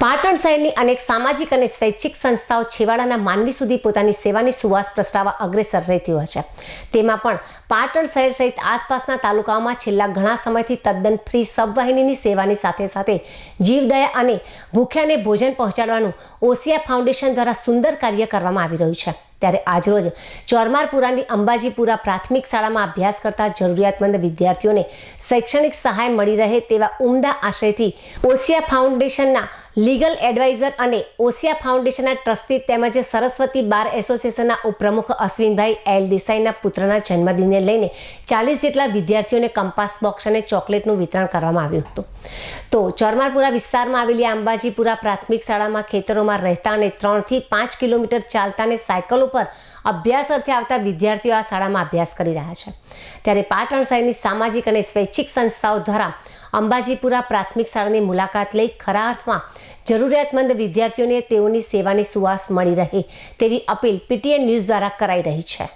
પાટણ શહેરની અનેક સામાજિક અને શૈક્ષિક સંસ્થાઓ છેવાડાના માનવી સુધી પોતાની સેવાની સુવાસ પ્રસરાવવા અગ્રેસર રહેતી હોય છે. તેમાં પણ પાટણ શહેર સહિત આસપાસના તાલુકાઓમાં છેલ્લા ઘણા સમયથી તદ્દન ફ્રી સબવાહિનીની સેવાની સાથે સાથે જીવદયા અને ભૂખ્યાને ભોજન પહોંચાડવાનું ઓસિયા ફાઉન્ડેશન દ્વારા સુંદર કાર્ય કરવામાં આવી રહ્યું છે. ત્યારે આજરોજ ચોરમારપુરાની અંબાજીપુરા પ્રાથમિક શાળામાં અભ્યાસ કરતા જરૂરિયાતમંદ વિદ્યાર્થીઓને શૈક્ષણિક સહાય મળી રહે તેવા ઉમદા આશયથી ઓસિયા ફાઉન્ડેશનના લીગલ એડવાઇઝર અને ઓસિયા ફાઉન્ડેશનના ટ્રસ્ટી તેમજ સરસ્વતી બાર એસોસિએશનના ઉપપ્રમુખ અશ્વિનભાઈ એલ દેસાઈના પુત્રના જન્મદિનને લઈને ચાલીસ જેટલા વિદ્યાર્થીઓને કંપાસ બોક્સ અને ચોકલેટનું વિતરણ કરવામાં આવ્યું હતું. તો ચોરમારપુરા વિસ્તારમાં આવેલી અંબાજીપુરા પ્રાથમિક શાળામાં ખેતરોમાં રહેતા અને ત્રણથી પાંચ કિલોમીટર ચાલતા અને સાયકલ ઉપર અભ્યાસ અર્થે આવતા વિદ્યાર્થીઓ આ શાળામાં અભ્યાસ કરી રહ્યા છે. ત્યારે પાટણ શહેરની સામાજિક અને સ્વૈચ્છિક સંસ્થાઓ દ્વારા અંબાજીપુરા પ્રાથમિક શાળાની મુલાકાત લઈ ખરા અર્થમાં જરૂરિયાતમંદ વિદ્યાર્થીઓને તેઓની સેવાની સુવાસ મળી રહે તેવી અપીલ પીટીએન ન્યૂઝ દ્વારા કરાઈ રહી છે.